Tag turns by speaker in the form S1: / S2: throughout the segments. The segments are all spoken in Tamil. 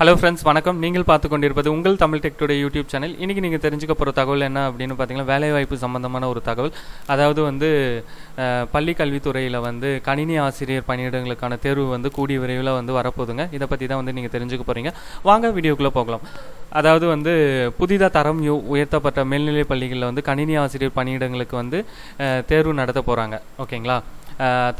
S1: ஹலோ ஃப்ரெண்ட்ஸ் வணக்கம். நீங்கள் பார்த்து கொண்டிருப்பது உங்கள் தமிழ் டெக்டுடைய யூடியூப் சேனல் இன்றைக்கி நீங்கள் தெரிஞ்சுக்க போகிற தகவல் என்ன அப்படின்னு பார்த்தீங்கன்னா வேலைவாய்ப்பு சம்மந்தமான ஒரு தகவல். அதாவது வந்து பள்ளி கல்வித்துறையில் வந்து கணினி ஆசிரியர் பணியிடங்களுக்கான தேர்வு வந்து கூடிய விரைவில் வந்து வரப்போகுதுங்க. இதை பற்றி தான் வந்து நீங்கள் தெரிஞ்சுக்க போகிறீங்க வாங்க வீடியோக்குள்ளே போகலாம். அதாவது வந்து புதிதாக தரம் உயர்த்தப்பட்ட மேல்நிலைப் பள்ளிகளில் வந்து கணினி ஆசிரியர் பணியிடங்களுக்கு வந்து தேர்வு நடத்த போகிறாங்க ஓகேங்களா?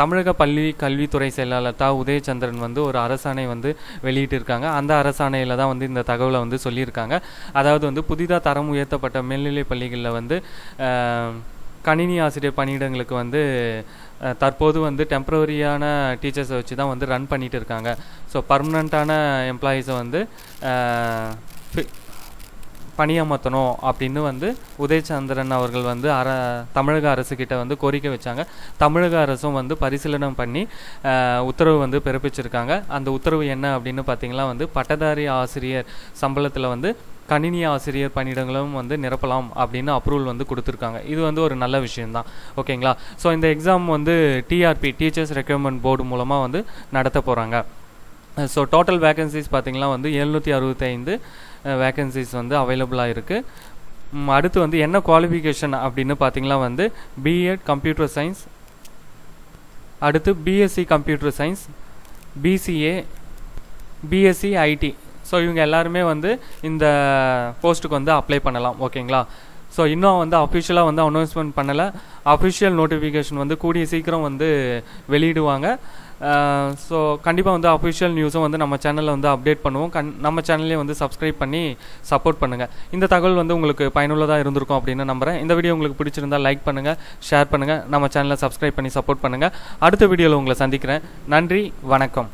S1: தமிழக பள்ளி கல்வித்துறை செயலாளர் தா. உதயச்சந்திரன் வந்து ஒரு அரசாணை வந்து வெளியிட்டிருக்காங்க. அந்த அரசாணையில் தான் வந்து இந்த தகவலை வந்து சொல்லியிருக்காங்க. அதாவது வந்து புதிதாக தரம் உயர்த்தப்பட்ட மேல்நிலை பள்ளிகளில் வந்து கணினி ஆசிரியர் பணியிடங்களுக்கு வந்து தற்போது வந்து டெம்பரவரியான டீச்சர்ஸை வச்சு தான் வந்து ரன் பண்ணிகிட்டு இருக்காங்க. ஸோ பர்மனண்ட்டான எம்ப்ளாயீஸை வந்து பணியமர்த்தணும் அப்படின்னு வந்து உதயச்சந்திரன் அவர்கள் வந்து அர தமிழக அரசுக்கிட்ட வந்து கோரிக்கை வச்சாங்க. தமிழக அரசும் வந்து பரிசீலனம் பண்ணி உத்தரவு வந்து பிறப்பிச்சிருக்காங்க. அந்த உத்தரவு என்ன அப்படின்னு பார்த்தீங்கன்னா வந்து பட்டதாரி ஆசிரியர் சம்பளத்தில் வந்து கணினி ஆசிரியர் பணியிடங்களும் வந்து நிரப்பலாம் அப்படின்னு அப்ரூவல் வந்து கொடுத்துருக்காங்க. இது வந்து ஒரு நல்ல விஷயம்தான். ஓகேங்களா? ஸோ இந்த எக்ஸாம் வந்து டிஆர்பி டீச்சர்ஸ் ரெக்யூர்மெண்ட் போர்டு மூலமாக வந்து நடத்த போகிறாங்க ஸோ டோட்டல் வேகன்சிஸ் பார்த்தீங்கன்னா வந்து எழுநூற்றி அறுபத்தைந்து வேகன்சிஸ் வந்து அவைலபிளாக இருக்குது அடுத்து வந்து என்ன குவாலிஃபிகேஷன் அப்படின்னு பார்த்தீங்கன்னா வந்து பிஎட் கம்ப்யூட்டர் சயின்ஸ் அடுத்து BSc computer science BCA BSc IT so இவங்க எல்லாருமே வந்து இந்த போஸ்ட்டுக்கு வந்து அப்ளை பண்ணலாம் ஓகேங்களா ஸோ இன்னும் வந்து அஃபிஷியலாக வந்து அனௌன்ஸ்மெண்ட் பண்ணலை. அஃபிஷியல் நோட்டிஃபிகேஷன் வந்து கூடிய சீக்கிரம் வந்து வெளியிடுவாங்க. ஸோ கண்டிப்பாக வந்து அஃபிஷியல் நியூஸும் வந்து நம்ம சேனலில் வந்து அப்டேட் பண்ணுவோம். கண் நம்ம சேனல்லையும் வந்து சப்ஸ்கிரைப் பண்ணி சப்போர்ட் பண்ணுங்கள் இந்த தகவல் வந்து உங்களுக்கு பயனுள்ளதாக இருந்திருக்கும் அப்படின்னு நம்புகிறேன் இந்த வீடியோ உங்களுக்கு பிடிச்சிருந்தா லைக் பண்ணுங்கள் ஷேர் பண்ணுங்கள் நம்ம சேனலை சப்ஸ்கிரைப் பண்ணி சப்போர்ட் பண்ணுங்கள் அடுத்த வீடியோவில் உங்களை சந்திக்கிறேன். நன்றி வணக்கம்.